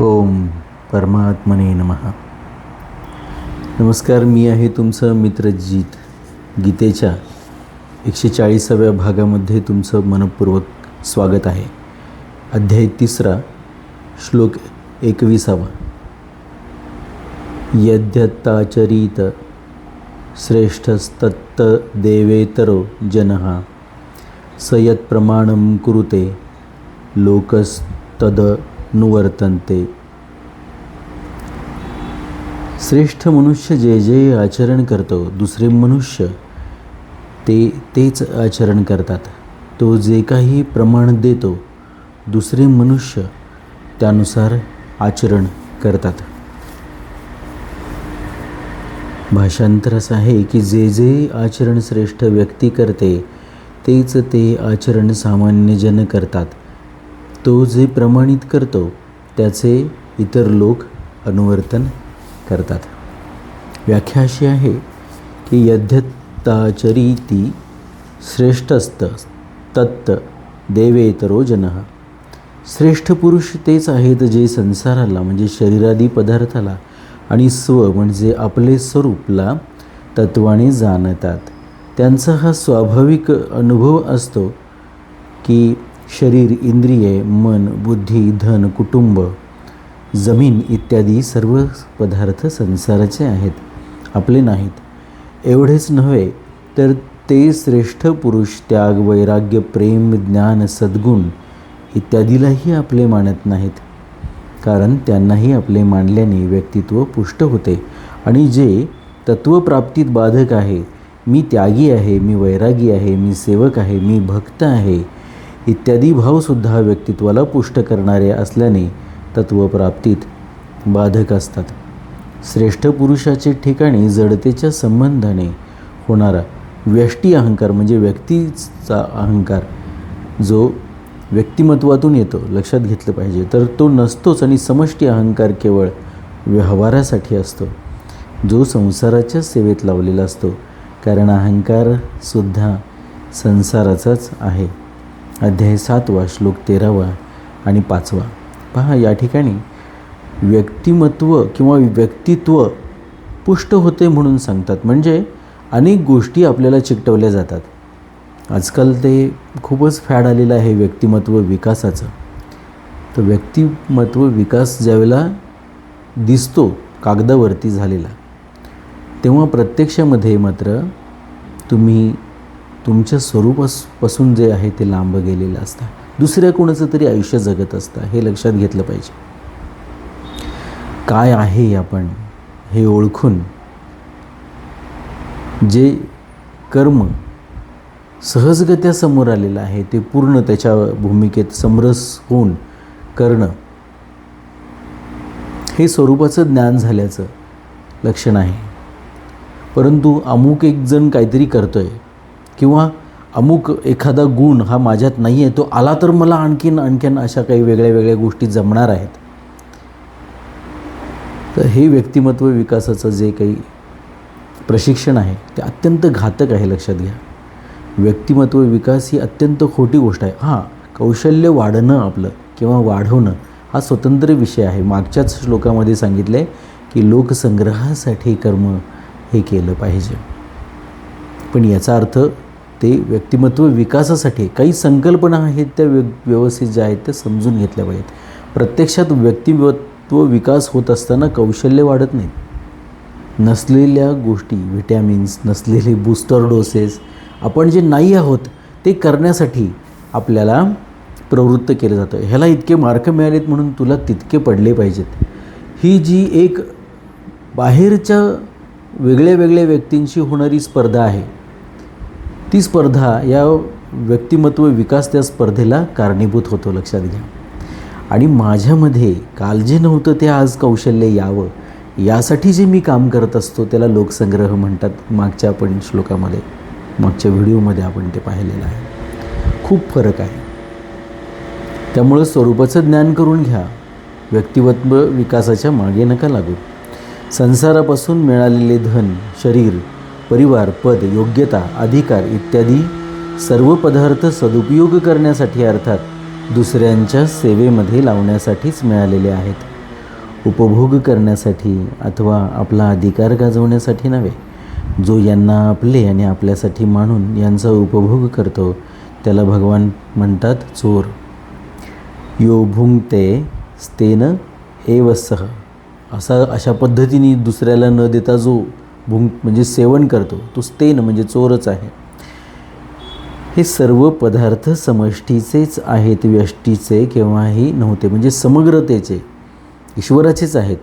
ओम परमात्मने नमः. नमस्कार मी आहे तुमचं मित्रजीत गीतेच्या एकशे चाळीसाव्या भागामध्ये तुमचं मनपूर्वक स्वागत आहे. अध्याय तिसरा श्लोक एकविसावा. यद्यत्ताचरीत श्रेष्ठस्तत्त देवेतरो जनः सयत्प्रमाणं कुरुते कुरुते लोकस्तदनुवर्तन्ते श्रेष्ठ मनुष्य जे जे आचरण करतो दुसरे मनुष्य ते तेच आचरण करतात. तो जे काही प्रमाण देतो दुसरे मनुष्य त्यानुसार आचरण करतात. भाषांतर असं आहे की जे जे आचरण श्रेष्ठ व्यक्ती करते तेच ते आचरण सामान्यजन करतात. तो जे प्रमाणित करतो त्याचे इतर लोक अनुवर्तन करतात. व्याख्या अशी आहे की यद्यत्ताचरीती श्रेष्ठस्त तत्त देवेतरो जनः. श्रेष्ठ पुरुष तेच आहेत जे संसाराला म्हणजे शरीरादी पदार्थाला आणि स्व म्हणजे आपले स्वरूपला तत्वाने जाणतात. त्यांचा हा स्वाभाविक अनुभव असतो की शरीर इंद्रिये मन बुद्धी धन कुटुंब जमीन इत्यादी सर्व पदार्थ संसाराचे आहेत आपले नाहीत. एवढेच नव्हे तर ते श्रेष्ठ पुरुष त्याग वैराग्य प्रेम ज्ञान सद्गुण इत्यादीलाही आपले मानत नाहीत. कारण त्यांनाही आपले मानल्याने व्यक्तित्व पुष्ट होते आणि जे तत्वप्राप्तीत बाधक आहे मी त्यागी आहे मी वैरागी आहे मी सेवक आहे मी भक्त आहे इत्यादी भावसुद्धा व्यक्तित्वाला पुष्ट करणारे असल्याने तत्वप्राप्तीत बाधक असतात. श्रेष्ठ पुरुषाचे ठिकाणी जडतेच्या संबंधाने होणारा व्यष्टी अहंकार म्हणजे व्यक्तीचा अहंकार जो व्यक्तिमत्वातून येतो लक्षात घेतलं पाहिजे. तर तो नसतोच आणि समष्टी अहंकार केवळ व्यवहारासाठी असतो जो संसाराच्या सेवेत लावलेला असतो. कारण अहंकारसुद्धा संसाराचाच आहे. अध्याय सातवा श्लोक तेरावा आणि पाचवा. पहा या ठिकाणी व्यक्तिमत्व किंवा व्यक्तित्व पुष्ट होते म्हणून सांगतात. म्हणजे अनेक गोष्टी आपल्याला चिकटवल्या जातात. आजकाल ते खूपच फॅड आलेलं आहे व्यक्तिमत्व विकासाचं. तर व्यक्तिमत्व विकास ज्यावेळेला दिसतो कागदावरती झालेला तेव्हा प्रत्यक्षामध्ये मात्र तुम्ही तुमच्या स्वरूपापासून जे आहे ते लांब गेलेलं असतं. दुसऱ्या कोणाचं तरी आयुष्य जगत असतं हे लक्षात घेतलं पाहिजे. काय आहे आपण हे ओळखून जे कर्म सहजगत्या समोर आलेलं आहे ते पूर्ण त्याच्या भूमिकेत समरस होऊन करणं हे स्वरूपाचं ज्ञान झाल्याचं लक्षण आहे. परंतु अमुक एक जण काहीतरी करतो आहे किंवा अमुक एखादा गुण हा माझ्यात नाही आहे तो आला तर मला आणखीन आणखीन अशा काही वेगळ्या वेगळ्या गोष्टी जमणार आहेत. तर हे व्यक्तिमत्व विकासाचं जे काही प्रशिक्षण आहे ते अत्यंत घातक आहे लक्षात घ्या. व्यक्तिमत्व विकास ही अत्यंत खोटी गोष्ट आहे. हां कौशल्य वाढणं आपलं किंवा वाढवणं हा स्वतंत्र विषय आहे. मागच्याच श्लोकामध्ये सांगितलं आहे की लोकसंग्रहासाठी कर्म हे केलं पाहिजे. पण याचा अर्थ ते व्यक्तिमत्व विकासासाठी काही संकल्पना आहेत त्या व्य व्यवस्थित ज्या आहेत त्या समजून घेतल्या पाहिजेत. प्रत्यक्षात व्यक्तिमत्व विकास होत असताना कौशल्य वाढत नाहीत. नसलेल्या गोष्टी व्हिटॅमिन्स नसलेले बूस्टर डोसेस आपण जे नाही आहोत ते करण्यासाठी आपल्याला प्रवृत्त केलं जातं. ह्याला इतके मार्क मिळालेत म्हणून तुला तितके पडले पाहिजेत. ही जी एक बाहेरच्या वेगळ्या वेगळ्या व्यक्तींशी होणारी स्पर्धा आहे ती स्पर्धा या व्यक्तिमत्व विकास त्या स्पर्धेला कारणीभूत होतो लक्षात घ्या. आणि माझ्यामध्ये काल जे नव्हतं ते आज कौशल्य यावं यासाठी जे मी काम करत असतो त्याला लोकसंग्रह म्हणतात मागच्या आपण श्लोकामध्ये मागच्या व्हिडिओमध्ये आपण ते पाहिलेलं आहे. खूप फरक आहे. त्यामुळं स्वरूपाचं ज्ञान करून घ्या. व्यक्तिमत्व विकासाच्या मागे नका लागू. संसारापासून मिळालेले धन शरीर परिवार पद योग्यता अधिकार इत्यादी सर्व पदार्थ सदुपयोग करण्यासाठी अर्थात दुसऱ्यांच्या सेवेमध्ये लावण्यासाठीच मिळालेले आहेत. उपभोग करण्यासाठी अथवा आपला अधिकार गाजवण्यासाठी नव्हे. जो यांना आपले आणि आपल्यासाठी मानून यांचा उपभोग करतो त्याला भगवान म्हणतात चोर. यो भुंगते स्तेन एव सह असा अशा पद्धतीने दुसऱ्याला न देता जो भुंग म्हणजे सेवन करतो तो स्तेन म्हणजे चोरच आहे. हे सर्व पदार्थ समष्टीचेच आहेत व्यष्टीचे केव्हाही नव्हते म्हणजे समग्रतेचे ईश्वराचेच आहेत.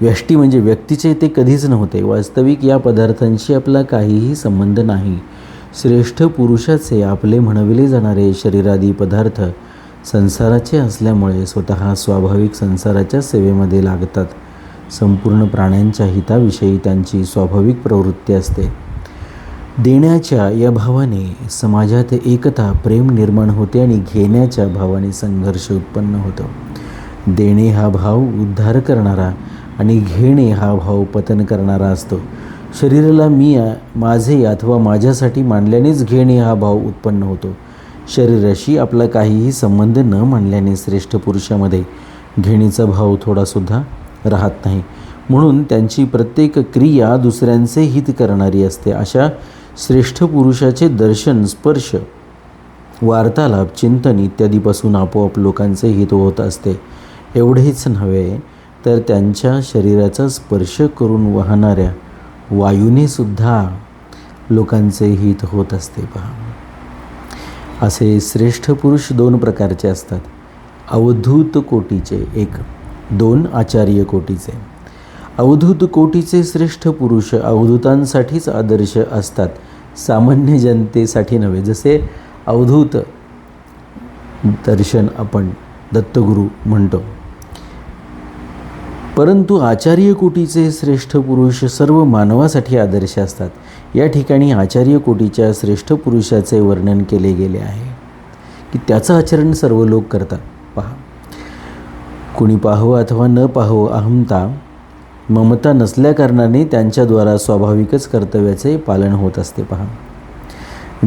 व्यष्टी म्हणजे व्यक्तीचे ते कधीच नव्हते. वास्तविक या पदार्थांशी आपला काहीही संबंध नाही. श्रेष्ठ पुरुषाचे आपले म्हणविले जाणारे शरीरादी पदार्थ संसाराचे असल्यामुळे स्वतः स्वाभाविक संसाराच्या सेवेमध्ये लागतात. संपूर्ण प्राण्यांच्या हिताविषयी त्यांची स्वाभाविक प्रवृत्ती असते. देण्याच्या या भावाने समाजात एकता प्रेम निर्माण होते आणि घेण्याच्या भावाने संघर्ष उत्पन्न होतो. देणे हा भाव उद्धार करणारा आणि घेणे हा भाव पतन करणारा असतो. शरीराला मी माझे अथवा माझ्यासाठी मानल्यानेच घेणे हा भाव उत्पन्न होतो. शरीराशी आपला काहीही संबंध न मानल्याने श्रेष्ठ पुरुषामध्ये घेणीचा भाव थोडासुद्धा राहत नाही. म्हणून त्यांची प्रत्येक क्रिया दुसऱ्यांचे हित करणारी असते. अशा श्रेष्ठ पुरुषाचे दर्शन स्पर्श वार्तालाप चिंतन इत्यादीपासून आपोआप लोकांचे हित होत असते. एवढेच नव्हे तर त्यांच्या शरीराचा स्पर्श करून वाहणाऱ्या वायूने सुद्धा लोकांचे हित होत असते. पहा. असे श्रेष्ठ पुरुष दोन प्रकारचे असतात. अवधूत कोटीचे एक दोन आचार्य कोटीचे. अवधूत कोटीचे श्रेष्ठ पुरुष अवधूतांसाठीच आदर्श असतात. सामान्य जनतेसाठी नव्हे जसे अवधूत दर्शन आपण दत्तगुरू म्हणतो. परंतु आचार्य कोटीचे श्रेष्ठ पुरुष सर्व मानवासाठी आदर्श असतात. या ठिकाणी आचार्य कोटीच्या श्रेष्ठ पुरुषाचे वर्णन केले गेले आहे. की त्याचं आचरण सर्व लोक करतात. कुणी पाहावं अथवा न पाहो अहमता ममता नसल्याकारणाने त्यांच्याद्वारा स्वाभाविकच कर्तव्याचे पालन होत असते पहा.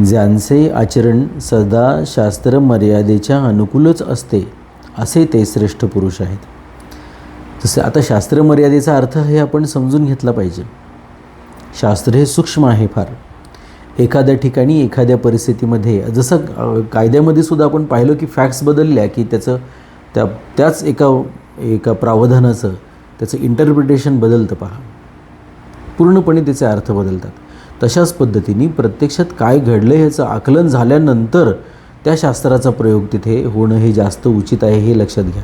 ज्यांचे आचरण सदा शास्त्र मर्यादेच्या अनुकूलच असते असे ते श्रेष्ठ पुरुष आहेत. जसे आता शास्त्र मर्यादेचा अर्थ हे आपण समजून घेतला पाहिजे. शास्त्र हे सूक्ष्म आहे फार. एखाद्या ठिकाणी एखाद्या परिस्थितीमध्ये जसं कायद्यामध्ये सुद्धा आपण पाहिलं की फॅक्ट्स बदलल्या की त्याचं त्या त्याच एका एका प्रावधानाचं त्याचं इंटरप्रिटेशन बदलतं पहा. पूर्णपणे त्याचे अर्थ बदलतात. तशाच पद्धतीने प्रत्यक्षात काय घडलं ह्याचं आकलन झाल्यानंतर त्या शास्त्राचा प्रयोग तिथे होणं हे जास्त उचित आहे हे लक्षात घ्या.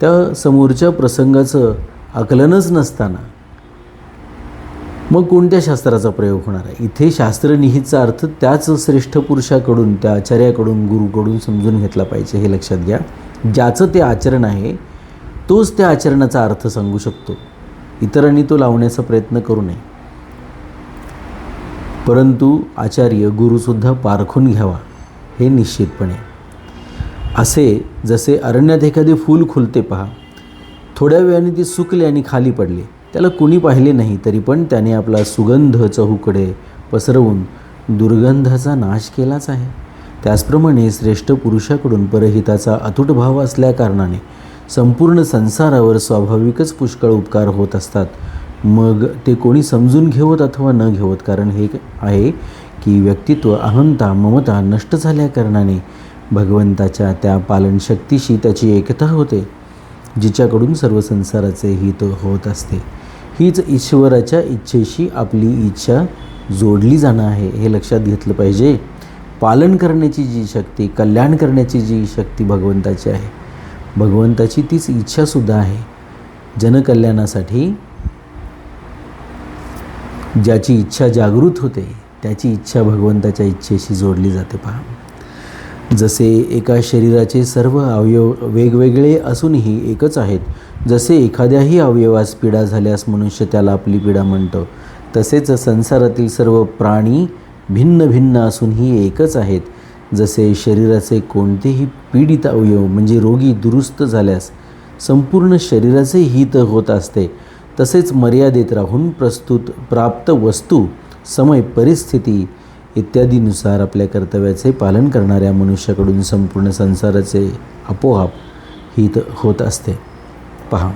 त्या समोरच्या प्रसंगाचं आकलनच नसताना मग कोणत्या शास्त्राचा प्रयोग होणार आहे? इथे शास्त्रनिहितचा अर्थ त्याच श्रेष्ठ पुरुषाकडून त्या आचार्याकडून गुरुकडून समजून घेतला पाहिजे हे लक्षात घ्या. ज्याचं ते आचरण आहे तोच त्या आचरणाचा अर्थ सांगू शकतो. इतरांनी तो लावण्याचा प्रयत्न करू नये. परंतु आचार्य गुरुसुद्धा पारखून घ्यावा हे निश्चितपणे. असे जसे अरण्यात एखादे फूल खुलते पहा. थोड्या वेळाने ते सुकले आणि खाली पडले. त्याला कुणी पाहिले नाही तरी पण त्याने आपला सुगंध चहूकडे पसरवून दुर्गंधाचा नाश केलाच आहे. त्याचप्रमाणे श्रेष्ठ पुरुषाकडून परहिताचा अतूट भाव असल्याकारणाने संपूर्ण संसारावर स्वाभाविकच पुष्कळ उपकार होत असतात. मग ते कोणी समजून घेवत अथवा न घेवत कारण हे आहे की व्यक्तित्व अहंता ममता नष्ट झाल्याकारणाने भगवंताच्या त्या पालनशक्तीशी त्याची एकता होते जिच्याकडून सर्व संसाराचे हित होत असते. हीच ईश्वराच्या इच्छेशी आपली इच्छा जोडली जाणं आहे हे लक्षात घेतलं पाहिजे. पालन करण्याची जी शक्ती कल्याण करण्याची जी शक्ती भगवंताची आहे भगवंताची तीच इच्छासुद्धा आहे. जनकल्याणासाठी ज्याची इच्छा जागृत होते त्याची इच्छा भगवंताच्या इच्छेशी जोडली जाते पहा. जसे एका शरीराचे सर्व अवयव वेगवेगळे असूनही एकच आहेत जसे एखाद्याही अवयवास पीडा झाल्यास मनुष्य त्याला आपली पीडा म्हणतो तसेच संसारातील सर्व प्राणी भिन्न भिन्न असूनही एकच आहेत. जसे शरीराचे कोणतेही पीडित अवयव म्हणजे रोगी दुरुस्त झाल्यास संपूर्ण शरीराचे हित होत असते. तसेच मर्यादेत राहून प्रस्तुत प्राप्त वस्तू समय परिस्थिती इत्यादीनुसार आपल्या कर्तव्याचे पालन करणाऱ्या मनुष्याकडून संपूर्ण संसाराचे आपोआप हित होत असते. पहा.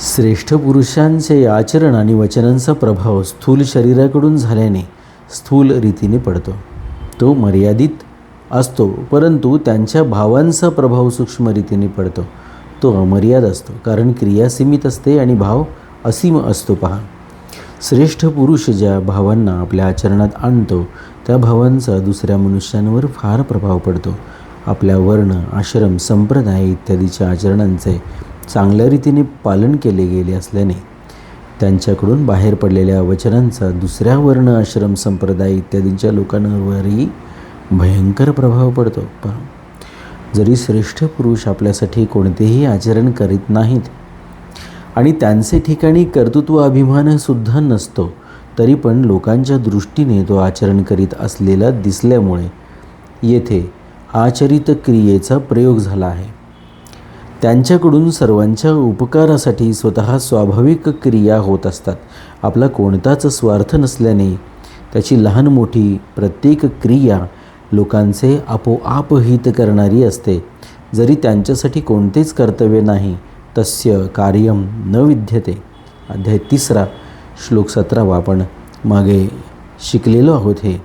श्रेष्ठ पुरुषांचे आचरण आणि वचनांचा प्रभाव स्थूल शरीराकडून झाल्याने स्थूल रीतीने पडतो. तो मर्यादित असतो परंतु त्यांच्या भावांचा प्रभाव सूक्ष्म रीतीने पडतो. तो अमर्याद असतो कारण क्रिया सीमित असते आणि भाव असीम असतो पहा. श्रेष्ठ पुरुष ज्या भावांना आपल्या आचरणात आणतो त्या भावांचा दुसऱ्या मनुष्यांवर फार प्रभाव पडतो. आपल्या वर्ण आश्रम संप्रदाय इत्यादीच्या आचरणांचे चांगल्या रीतीने पालन केले गेले असल्याने त्यांच्याकडून बाहेर पडलेल्या वचनांचा दुसऱ्या वर्ण आश्रम संप्रदाय इत्यादींच्या लोकांवरही भयंकर प्रभाव पडतो. पण जरी श्रेष्ठ पुरुष आपल्यासाठी कोणतेही आचरण करीत नाहीत आणि त्यांचे ठिकाणी कर्तृत्व अभिमानसुद्धा नसतो तरी पण लोकांच्या दृष्टीने तो आचरण करीत असलेला दिसल्यामुळे येथे आचरित क्रियेचा प्रयोग झाला आहे. त्यांच्याकडून सर्वांच्या उपकारासाठी स्वतः स्वाभाविक क्रिया होत असतात. आपला कोणताच स्वार्थ नसल्याने त्याची लहान मोठी प्रत्येक क्रिया लोकांचे आपोआप हित करणारी असते. जरी त्यांच्यासाठी कोणतेच कर्तव्य नाही तस्य कार्यम न विद्यते. अध्याय तिसरा श्लोक सतरावा. आपण मागे शिकलेलो आहोत हे.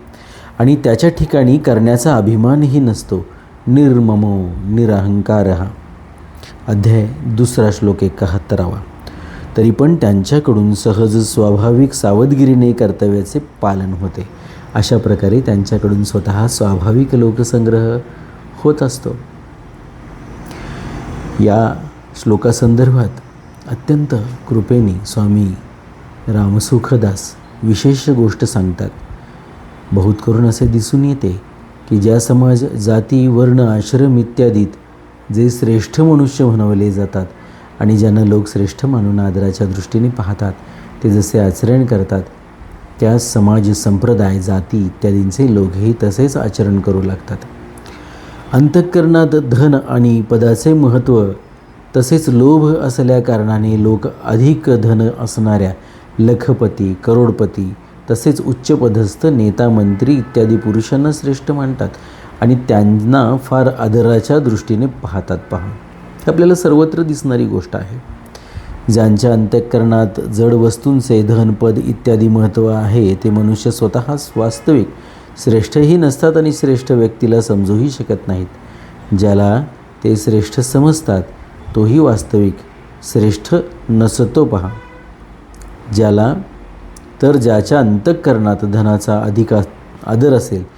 आणि त्याच्या ठिकाणी करण्याचा अभिमानही नसतो. निर्ममो निरहंकार. हा अध्याय दुसरा श्लोक एकाहत्तरावा. तरी पण त्यांच्याकडून सहज स्वाभाविक सावधगिरीने कर्तव्याचे पालन होते. अशा प्रकारे त्यांच्याकडून स्वतः स्वाभाविक लोकसंग्रह होत असतो. या श्लोकासंदर्भात अत्यंत कृपेने स्वामी रामसुखदास विशेष गोष्ट सांगतात. बहुत करून असे दिसून येते की ज्या समाज जाती वर्ण आश्रम इत्यादीत जे श्रेष्ठ मनुष्य म्हणवले जातात आणि ज्यांना लोक श्रेष्ठ मानून आदराच्या दृष्टीने पाहतात ते जसे आचरण करतात त्या समाज संप्रदाय जाती इत्यादींचे लोकही तसेच आचरण करू लागतात. अंतःकरणात धन आणि पदाचे महत्त्व तसेच लोभ असल्या कारणाने लोक अधिक धन असणाऱ्या लखपती करोडपती तसेच उच्चपदस्थ नेता मंत्री इत्यादी पुरुषांना श्रेष्ठ मानतात. आणि त्यांना फार आदराच्या दृष्टीने पाहतात पहा. ही आपल्याला सर्वत्र दिसणारी गोष्ट आहे. ज्यांच्या अंतःकरणात जड वस्तूंचे धनपद इत्यादी महत्त्व आहे ते मनुष्य स्वतःच वास्तविक श्रेष्ठही नसतात आणि श्रेष्ठ व्यक्तीला समजूही शकत नाहीत. ज्याला ते श्रेष्ठ समजतात तोही वास्तविक श्रेष्ठ नसतो पहा. ज्याला तर ज्याच्या अंतःकरणात धनाचा अधिक आदर असेल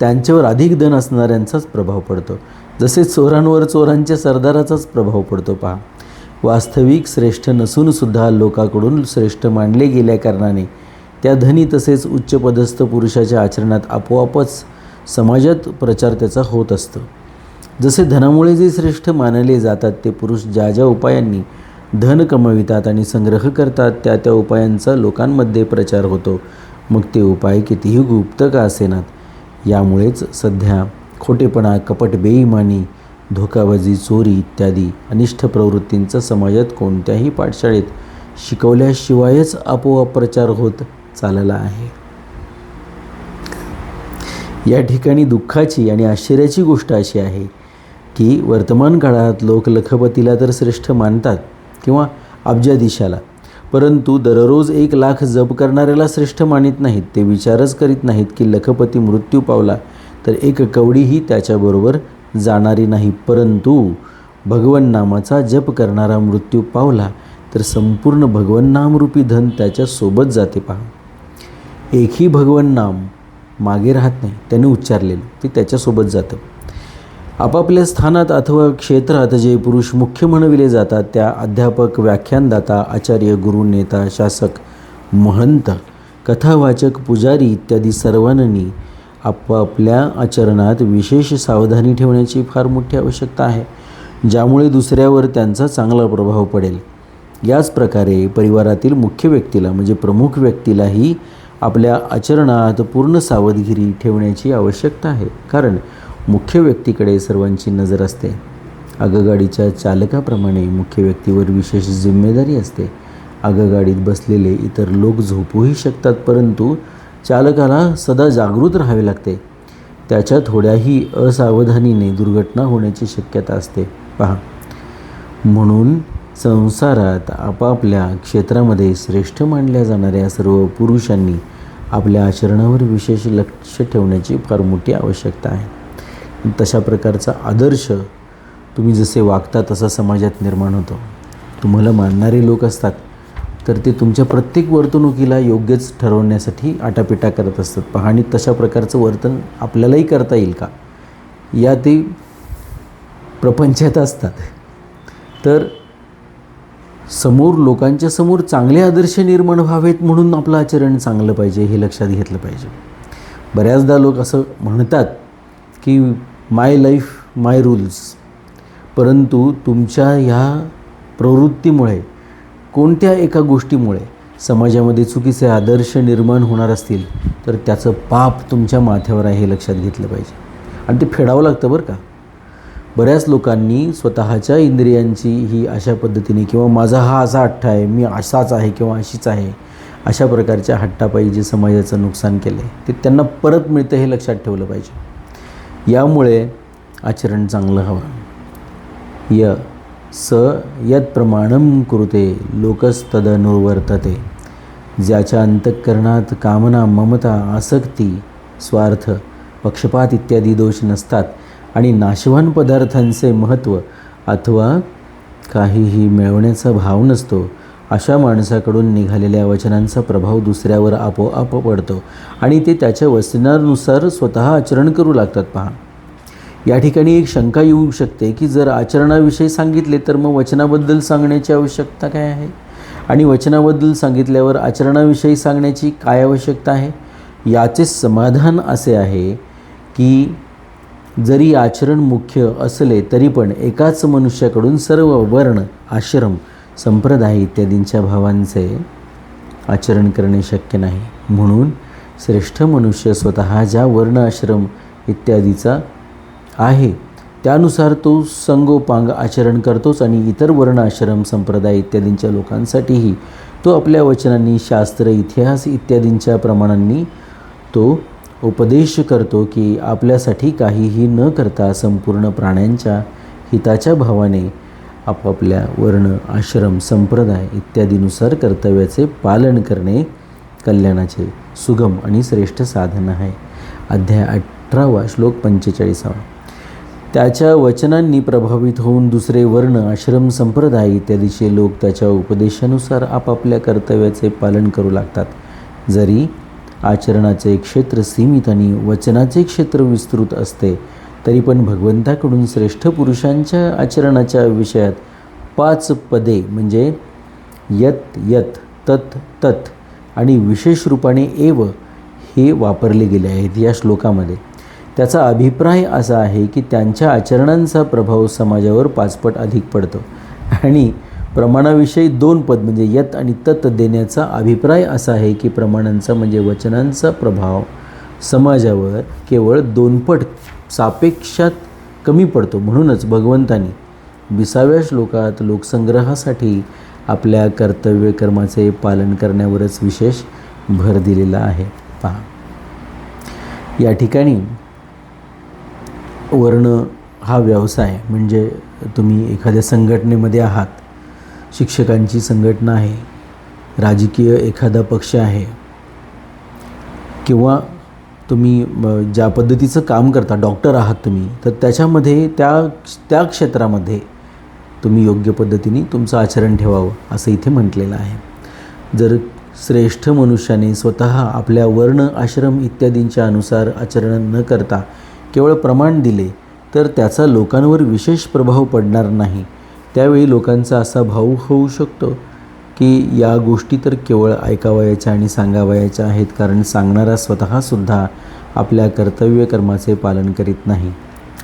त्यांच्यावर अधिक धन असणाऱ्यांचाच प्रभाव पडतो. जसे चोरांवर चोरांच्या सरदाराचाच प्रभाव पडतो पहा. वास्तविक श्रेष्ठ नसूनसुद्धा लोकांकडून श्रेष्ठ मानले गेल्या कारणाने त्या धनी तसेच उच्चपदस्थ पुरुषाच्या आचरणात आपोआपच समाजात प्रचार त्याचा होत असतो. जसे धनामुळे जे श्रेष्ठ मानले जातात ते पुरुष ज्या ज्या उपायांनी धन कमवितात आणि संग्रह करतात त्या त्या उपायांचा लोकांमध्ये प्रचार होतो. मग ते उपाय कितीही गुप्त का असेनात? यामुळेच सध्या खोटेपणा कपट बेईमानी धोकाबाजी चोरी इत्यादी अनिष्ट प्रवृत्तींचा समाजात कोणत्याही पाठशाळेत शिकवल्याशिवायच आपोआप प्रचार होत चालला आहे. या ठिकाणी दुःखाची आणि आश्चर्याची गोष्ट अशी आहे की वर्तमान काळात लोक लखपतीला तर श्रेष्ठ मानतात किंवा अब्जाधीशाला परंतु दररोज एक लाख जप करणाऱ्याला श्रेष्ठ मानित नाहीत. ते विचारच करीत नाहीत की लखपती मृत्यू पावला तर एक कवडीही त्याच्याबरोबर जाणारी नाही. परंतु भगवन नामाचा जप करणारा मृत्यू पावला तर संपूर्ण भगवन नामरूपी धन त्याच्यासोबत जाते पहा. एकही भगवन नाम मागे राहत नाही. त्याने उच्चारलेलं ते त्याच्यासोबत जातं. आपापल्या स्थानात अथवा क्षेत्रात जे पुरुष मुख्य म्हणविले जातात त्या अध्यापक व्याख्यानदाता आचार्य गुरु नेता शासक महंत कथावाचक पुजारी इत्यादी सर्वांनी आपापल्या आचरणात विशेष सावधानी ठेवण्याची फार मोठी आवश्यकता आहे ज्यामुळे दुसऱ्यावर त्यांचा चांगला प्रभाव पडेल. याच प्रकारे परिवारातील मुख्य व्यक्तीला म्हणजे प्रमुख व्यक्तीलाही आपल्या आचरणात पूर्ण सावधगिरी ठेवण्याची आवश्यकता आहे. कारण मुख्य व्यक्तीकडे सर्वांची नजर असते. आगगाडीच्या चालकाप्रमाणे मुख्य व्यक्तीवर विशेष जिम्मेदारी असते. आगगाडीत बसलेले इतर लोक झोपूही शकतात परंतु चालकाला सदा जागृत राहावे लागते. त्याच्या थोड्याही असावधानीने दुर्घटना होण्याची शक्यता असते. पहा. म्हणून संसारात आपापल्या क्षेत्रामध्ये श्रेष्ठ मानल्या जाणाऱ्या सर्व पुरुषांनी आपल्या आचरणावर विशेष लक्ष ठेवण्याची फार मोठी आवश्यकता आहे. तशा प्रकारचा आदर्श तुम्ही जसे वागता तसा समाजात निर्माण होतो. तुम्हाला मानणारे लोक असतात तर ते तुमच्या प्रत्येक वर्तणुकीला योग्यच ठरवण्यासाठी आटापिटा करत असतात. पहा आणि तशा प्रकारचं वर्तन आपल्यालाही करता येईल का? या ते प्रपंचात असतात. तर समोर लोकांच्या समोर चांगले आदर्श निर्माण व्हावेत म्हणून आपलं आचरण चांगलं पाहिजे हे लक्षात घेतलं पाहिजे. बऱ्याचदा लोक असं म्हणतात की माय लाईफ माय रूल्स परंतु तुमच्या ह्या प्रवृत्तीमुळे कोणत्या एका गोष्टीमुळे समाजामध्ये चुकीचे आदर्श निर्माण होणार असतील तर त्याचं पाप तुमच्या माथ्यावर आहे हे लक्षात घेतलं पाहिजे. आणि ते फेडावं लागतं बरं का? बऱ्याच लोकांनी स्वतःच्या इंद्रियांची ही अशा पद्धतीने किंवा माझा हा असा हट्टा आहे मी असाच आहे किंवा अशीच आहे अशा प्रकारच्या हट्टापायी जे समाजाचं नुकसान केलं आहे ते त्यांना परत मिळतं हे लक्षात ठेवलं पाहिजे. यामुळे आचरण चांगलं हवं. य स यत प्रमाणम कुरुते लोकस्तदनुवर्तते. ज्याच्या अंतःकरणात कामना ममता आसक्ती स्वार्थ पक्षपात इत्यादी दोष नसतात आणि नाशवान पदार्थांचे महत्त्व अथवा काहीही मिळवण्याचा भाव नसतो अशा माणसाकडून निघालेल्या वचनांचा प्रभाव दुसऱ्यावर आपोआप पडतो आणि ते त्याच्या वचनानुसार स्वतः आचरण करू लागतात पहा. या ठिकाणी एक शंका येऊ शकते की जर आचरणाविषयी सांगितले तर मग वचनाबद्दल सांगण्याची आवश्यकता काय आहे? आणि वचनाबद्दल सांगितल्यावर आचरणाविषयी सांगण्याची काय आवश्यकता आहे? याचे समाधान असे आहे की जरी आचरण मुख्य असले तरी पण एकाच मनुष्याकडून सर्व वर्ण आश्रम संप्रदाय इत्यादींच्या भावांचे आचरण करणे शक्य नाही. म्हणून श्रेष्ठ मनुष्य स्वतः ज्या वर्ण आश्रम इत्यादीचा आहे त्यानुसार तो संगोपांग आचरण करतोच आणि इतर वर्ण आश्रम संप्रदाय इत्यादींच्या लोकांसाठीही तो आपल्या वचनांनी शास्त्र इतिहास इत्यादींच्या प्रमाणांनी तो उपदेश करतो की आपल्यासाठी काहीही न करता संपूर्ण प्राण्यांच्या हिताच्या भावाने आपापल्या वर्ण आश्रम संप्रदाय इत्यादीनुसार कर्तव्याचे पालन करणे कल्याणाचे सुगम आणि श्रेष्ठ साधन आहे. अध्याय अठरावा श्लोक पंचेचाळीसावा. त्याच्या वचनांनी प्रभावित होऊन दुसरे वर्ण आश्रम संप्रदाय इत्यादीचे लोक त्याच्या उपदेशानुसार आपापल्या कर्तव्याचे पालन करू लागतात. जरी आचरणाचे क्षेत्र सीमित आणि वचनाचे क्षेत्र विस्तृत असते तरी पण भगवंताकडून श्रेष्ठ पुरुषांच्या आचरणाच्या विषयात पाच पदे म्हणजे यत यत तत तत आणि विशेष रूपाने एव हे वापरले गेले आहेत या श्लोकामध्ये. त्याचा अभिप्राय असा आहे की त्यांच्या आचरणांचा प्रभाव समाजावर पाचपट अधिक पडतो. आणि प्रमाणाविषयी दोन पद म्हणजे यत आणि तत देण्याचा अभिप्राय असा आहे की प्रमाणांचा म्हणजे वचनांचा प्रभाव समाजावर केवळ दोनपट सापेक्षात कमी पडतो. म्हणूनच भगवंतानी विसाव्या श्लोकात लोकसंग्रहासाठी आपल्या कर्तव्य कर्माचे पालन करण्यावरच विशेष भर दिलेला आहे. पहा. या ठिकाणी वर्ण हा व्यवसाय म्हणजे तुम्ही एखाद्या संघटनेमध्ये आहात. शिक्षकांची संघटना आहे. राजकीय एखादा पक्ष आहे. किंवा तुम्ही ज्या पद्धतीचं काम करता डॉक्टर आहात तुम्ही तर त्याच्यामध्ये त्या त्या क्षेत्रामध्ये तुम्ही योग्य पद्धतीने तुमचं आचरण ठेवावं असं इथे म्हटलेलं आहे. जर श्रेष्ठ मनुष्याने स्वतः आपल्या वर्ण आश्रम इत्यादींच्या अनुसार आचरण न करता केवळ प्रमाण दिले तर त्याचा लोकांवर विशेष प्रभाव पडणार नाही. त्यावेळी लोकांचा असा भाऊ होऊ शकतो की या गोष्टी तर केवळ ऐकावयाच्या आणि सांगावयाच्या आहेत कारण सांगणारा स्वतःसुद्धा आपल्या कर्तव्य कर्माचे पालन करीत नाही.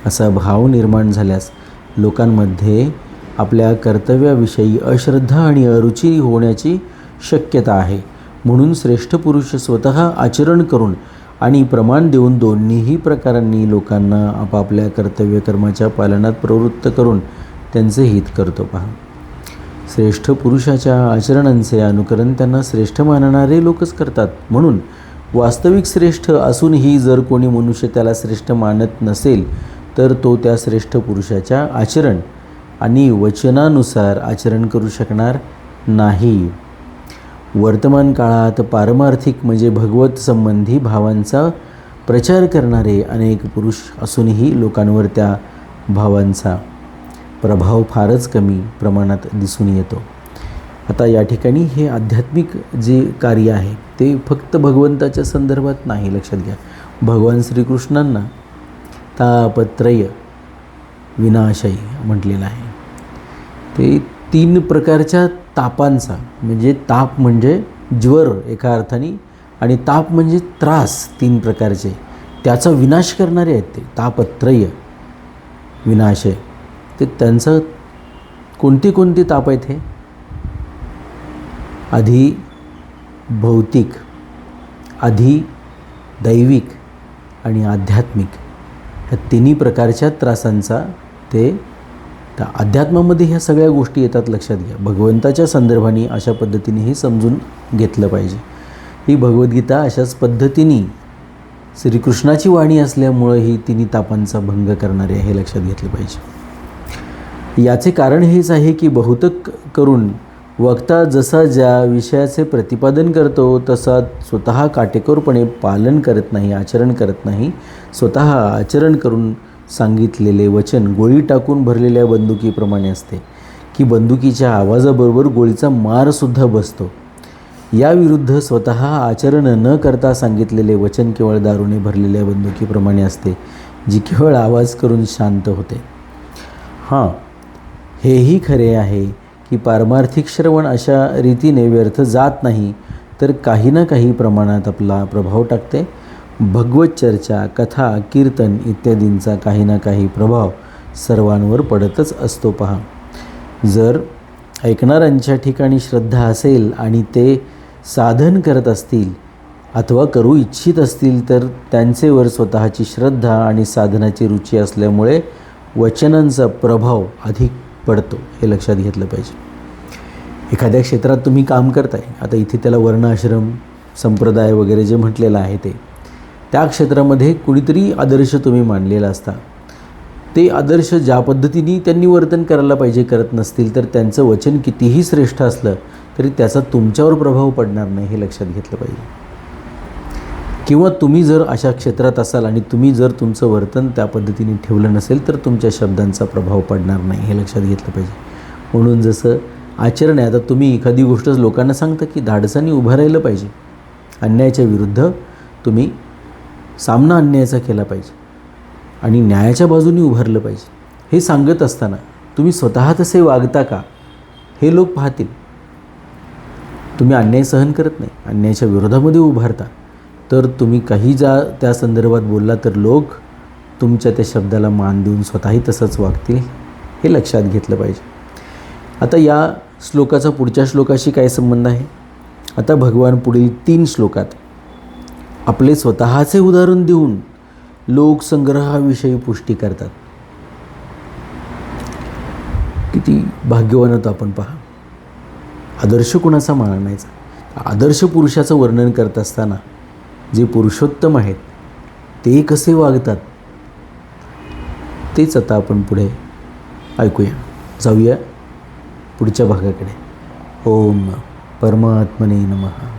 असा भाव निर्माण झाल्यास लोकांमध्ये आपल्या कर्तव्याविषयी अश्रद्धा आणि अरुची होण्याची शक्यता आहे. म्हणून श्रेष्ठ पुरुष स्वतः आचरण करून आणि प्रमाण देऊन दोन्हीही प्रकारांनी लोकांना आपापल्या कर्तव्य कर्माच्या पालनात प्रवृत्त करून त्यांचे हित करतो पहा. श्रेष्ठ पुरुषाच्या आचरणांचे अनुकरण त्यांना श्रेष्ठ मानणारे लोकच करतात. म्हणून वास्तविक श्रेष्ठ असूनही जर कोणी मनुष्य त्याला श्रेष्ठ मानत नसेल तर तो त्या श्रेष्ठ पुरुषाच्या आचरण आणि वचनानुसार आचरण करू शकणार नाही. वर्तमान काळात पारमार्थिक म्हणजे भगवत संबंधी भावांचा प्रचार करणारे अनेक पुरुष असूनही लोकांवर त्या भावांचा प्रभाव फारच कमी प्रमाणात दिसून येतो. आता या ठिकाणी हे आध्यात्मिक जे कार्य आहे ते फक्त भगवंताच्या संदर्भात नाही लक्षात घ्या. भगवान श्रीकृष्णांना तापत्रय विनाशय म्हटलेलं आहे. ते तीन प्रकारच्या तापांचा म्हणजे ताप म्हणजे ज्वर एका अर्थाने आणि ताप म्हणजे त्रास तीन प्रकारचे त्याचा विनाश करणारे आहेत ते. तापत्रय विनाशय. ते त्यांचं कोणती कोणती ताप आहेत हे? आधी भौतिक आधी दैविक आणि आध्यात्मिक ह्या तिन्ही प्रकारच्या त्रासांचा ते त्या अध्यात्मामध्ये ह्या सगळ्या गोष्टी येतात लक्षात घ्या. भगवंताच्या संदर्भाने अशा पद्धतीने हे समजून घेतलं पाहिजे. ही भगवद्गीता अशाच पद्धतीने श्रीकृष्णाची वाणी असल्यामुळं ही तिन्ही तापांचा भंग करणारी आहे हे लक्षात घेतलं पाहिजे. याचे कारण हेच आहे की बहुतेक करून वक्ता जसा ज्या विषयाचे प्रतिपादन करतो तसा स्वतः काटेकोरपणे पालन करत नाही आचरण करत नाही. स्वतः आचरण करून सांगितलेले वचन गोळी टाकून भरलेल्या बंदुकीप्रमाणे असते की बंदुकीच्या आवाजाबरोबर गोळीचा मारसुद्धा बसतो. याविरुद्ध स्वतः आचरण न करता सांगितलेले वचन केवळ दारूने भरलेल्या बंदुकीप्रमाणे असते जी केवळ आवाज करून शांत होते. हां हेही खरे आहे की पारमार्थिक श्रवण अशा रीतीने व्यर्थ जात नाही तर काही ना काही प्रमाणात आपला प्रभाव टाकते. भगवत चर्चा कथा कीर्तन इत्यादींचा काही ना काही प्रभाव सर्वांवर पडतच असतो पहा. जर ऐकणाऱ्यांच्या ठिकाणी श्रद्धा असेल आणि ते साधन करत असतील अथवा करू इच्छित असतील तर त्यांचेवर स्वतःची श्रद्धा आणि साधनाची रुची असल्यामुळे वचनांचा प्रभाव अधिक पडतो हे लक्षात घेतलं पाहिजे. एखाद्या क्षेत्रात तुम्ही काम करताय आता इथे त्याला वर्णाश्रम संप्रदाय वगैरे जे म्हटलेलं आहे ते त्या क्षेत्रामध्ये कुणीतरी आदर्श तुम्ही मांडलेला असता. ते आदर्श ज्या पद्धतीने त्यांनी वर्तन करायला पाहिजे करत नसतील तर त्यांचं वचन कितीही श्रेष्ठ असलं तरी त्याचा तुमच्यावर प्रभाव पडणार नाही हे लक्षात घेतलं पाहिजे. किंवा तुम्ही जर अशा क्षेत्रात असाल आणि तुम्ही जर तुमचं वर्तन त्या पद्धतीने ठेवलं नसेल तर तुमच्या शब्दांचा प्रभाव पडणार नाही हे लक्षात घेतलं पाहिजे. म्हणून जसं आचरण आहे आता तुम्ही एखादी गोष्टच लोकांना सांगता की धाडसाने उभं राहिलं पाहिजे. अन्यायाच्या विरुद्ध तुम्ही सामना अन्यायाचा केला पाहिजे आणि न्यायाच्या बाजूने उभारलं पाहिजे. हे सांगत असताना तुम्ही स्वतः तसे वागता का? हे लोक पाहतील. तुम्ही अन्याय सहन करत नाही अन्यायाच्या विरोधामध्ये उभारता. तर तुम्ही काही ज्या त्या संदर्भात बोलला तर लोक तुमच्या त्या शब्दाला मान देऊन स्वतःही तसंच वागतील हे लक्षात घेतलं पाहिजे. आता या श्लोकाचा पुढच्या श्लोकाशी काय संबंध आहे? आता भगवान पुढील तीन श्लोकात आपले स्वतःचे उदाहरण देऊन लोकसंग्रहाविषयी पुष्टी करतात. किती भाग्यवान होतो आपण पहा. आदर्श कुणाचा मानायचा? आदर्श पुरुषाचं वर्णन करत असताना जे पुरुषोत्तम आहेत ते कसे वागतात तेच आता आपण पुढे ऐकूया. जाऊया पुढच्या भागाकडे. ओम परमात्मने नमः.